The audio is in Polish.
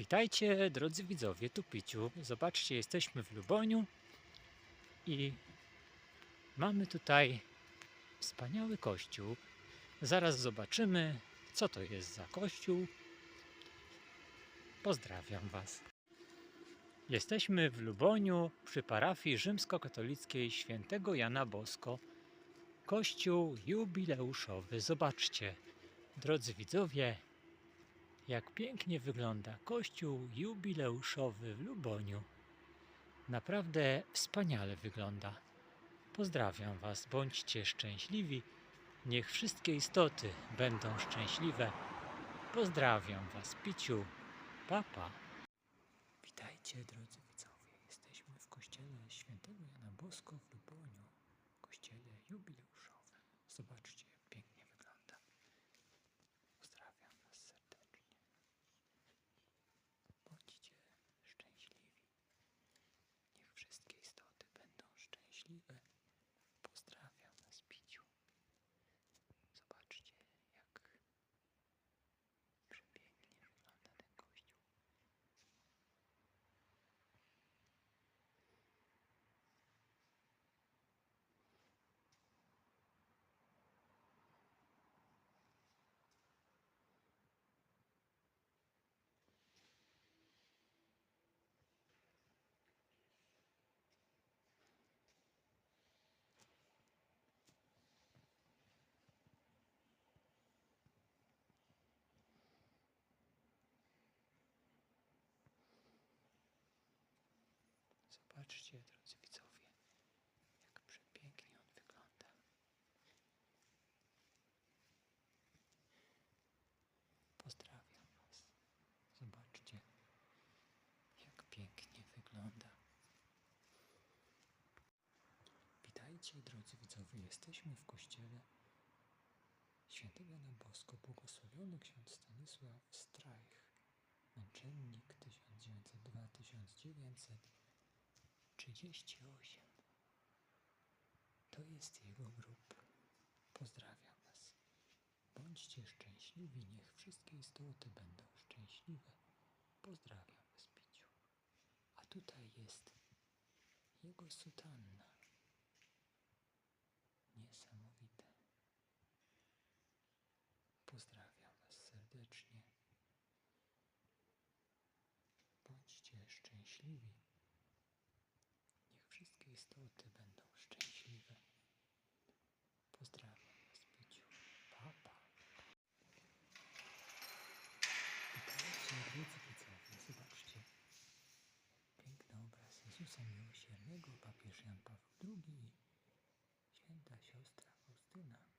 Witajcie drodzy widzowie, tu Piciu. Zobaczcie, jesteśmy w Luboniu i mamy tutaj wspaniały kościół. Zaraz zobaczymy, co to jest za kościół. Pozdrawiam Was. Jesteśmy w Luboniu przy parafii rzymskokatolickiej świętego Jana Bosko. Kościół jubileuszowy. Zobaczcie, drodzy widzowie, jak pięknie wygląda kościół jubileuszowy w Luboniu. Naprawdę wspaniale wygląda. Pozdrawiam Was, bądźcie szczęśliwi. Niech wszystkie istoty będą szczęśliwe. Pozdrawiam Was, Piciu. Papa. Witajcie, drodzy widzowie. Jesteśmy w kościele świętego Jana Bosko w Luboniu. Kościele jubileuszowym. Zobaczcie, jak pięknie wygląda. Pozdrawiam Was serdecznie. Bądźcie szczęśliwi. Niech wszystkie istoty będą szczęśliwe. Pozdrawiam Was, Piciu. Zobaczcie, jak przepięknie wygląda ten kościół. Zobaczcie, drodzy widzowie, jak przepięknie on wygląda. Pozdrawiam Was. Zobaczcie, jak pięknie wygląda. Witajcie, drodzy widzowie. Jesteśmy w kościele świętego Jana Bosko, błogosławiony ksiądz Stanisław Strajch, męczennik 1902-1900. 38. To jest jego grób. Pozdrawiam Was. Bądźcie szczęśliwi, niech wszystkie istoty będą szczęśliwe. Pozdrawiam Was, Piciu. A tutaj jest jego sutanna. Fortuna.